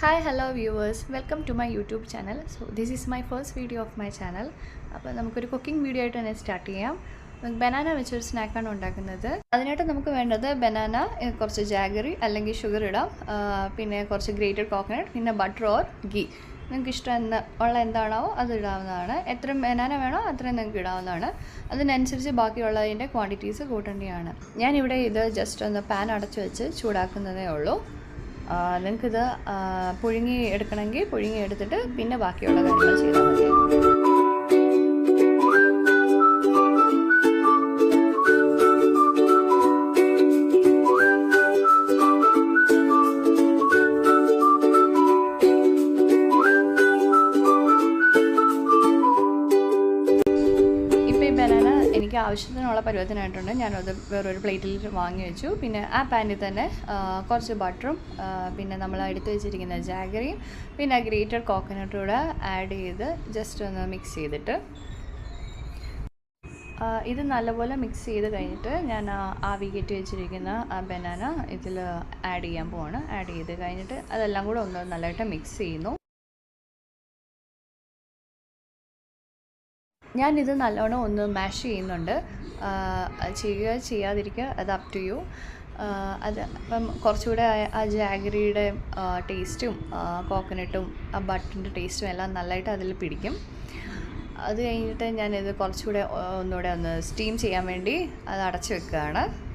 Hi hello viewers welcome to my YouTube channel so this is my first video of my channel അപ്പോൾ നമുക്കൊരു cooking video ആയിട്ട് തന്നെ start ചെയ്യാം. നമുക്ക് banana വെച്ചൊരു സ്നാക്കാണ് ഉണ്ടാക്കുന്നത്. അതിനായിട്ട് നമുക്ക് വേണ്ടത് ബനാന കുറച്ച് ജാഗറി അല്ലെങ്കിൽ ഷുഗർ ഇടാം. പിന്നെ കുറച്ച് ഗ്രേറ്റഡ് കോക്കനട്ട് പിന്നെ ബട്ടർ ഓർ ഗീ നിങ്ങൾക്ക് ഇഷ്ടം എന്ന ഉള്ള എന്താണോ അത് ഇടാവുന്നതാണ്. എത്ര ബനാന വേണോ അത്രയും നിങ്ങൾക്ക് ഇടാവുന്നതാണ്. അതിനനുസരിച്ച് ബാക്കിയുള്ളതിന്റെ ക്വാണ്ടിറ്റീസ് കൂട്ടേണ്ടതാണ് ഞാനിവിടെ ഇത് ജസ്റ്റ് ഒന്ന് പാൻ അടച്ചു വെച്ച് ചൂടാക്കുന്നതേ ഉള്ളൂ. നിങ്ങൾക്കിത് പുഴുങ്ങി എടുക്കണമെങ്കിൽ പുഴുങ്ങി എടുത്തിട്ട് പിന്നെ ബാക്കിയുള്ള കാര്യങ്ങൾ ചെയ്താൽ മതി. എനിക്ക് ആവശ്യത്തിനുള്ള പരുവത്തിനായിട്ടുണ്ട്. ഞാനത് വേറൊരു പ്ലേറ്റിൽ വാങ്ങി വെച്ചു. പിന്നെ ആ പാനിൽ തന്നെ കുറച്ച് ബട്ടറും പിന്നെ നമ്മൾ എടുത്തു വെച്ചിരിക്കുന്ന ജാഗറിയും പിന്നെ ഗ്രേറ്റഡ് കോക്കനട്ടും കൂടെ ആഡ് ചെയ്ത് ജസ്റ്റ് ഒന്ന് മിക്സ് ചെയ്തിട്ട് ഇത് നല്ലപോലെ മിക്സ് ചെയ്ത് കഴിഞ്ഞിട്ട് ഞാൻ ആവി കയറ്റി വെച്ചിരിക്കുന്ന ബനാന ഇതിൽ ആഡ് ചെയ്യാൻ പോവാണ്. ആഡ് ചെയ്ത് കഴിഞ്ഞിട്ട് അതെല്ലാം കൂടെ ഒന്ന് നല്ലതായിട്ട് മിക്സ് ചെയ്യുന്നു. ഞാനിത് നല്ലോണം ഒന്ന് മാഷ് ചെയ്യുന്നുണ്ട്. ചെയ്യുക ചെയ്യാതിരിക്കുക അത് അപ് ടു യു അത് അപ്പം കുറച്ചുകൂടെ ആ- ജാഗറിയുടെ ടേസ്റ്റും കോക്കനട്ടും ആ ബട്ടറിന്റെ ടേസ്റ്റും എല്ലാം നല്ലതായിട്ട് അതിൽ പിടിക്കും. അത് കഴിഞ്ഞിട്ട് ഞാനിത് കുറച്ചുകൂടെ ഒന്നുകൂടെ ഒന്ന് സ്റ്റീം ചെയ്യാൻ വേണ്ടി അത് അടച്ചു വെക്കുകയാണ്.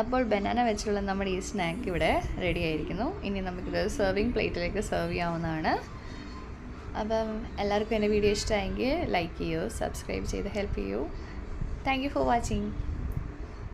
അപ്പോൾ ബനാന വെച്ചുള്ള നമ്മുടെ ഈ സ്നാക്ക് ഇവിടെ റെഡി ആയിരിക്കുന്നു. ഇനി നമുക്കിത് സെർവിങ് പ്ലേറ്റിലേക്ക് സെർവ് ചെയ്യാവുന്നതാണ്. അപ്പം എല്ലാവർക്കും എന്റെ വീഡിയോ ഇഷ്ടമായെങ്കിൽ ലൈക്ക് ചെയ്യൂ സബ്സ്ക്രൈബ് ചെയ്ത് ഹെൽപ്പ് ചെയ്യൂ. Thank you for watching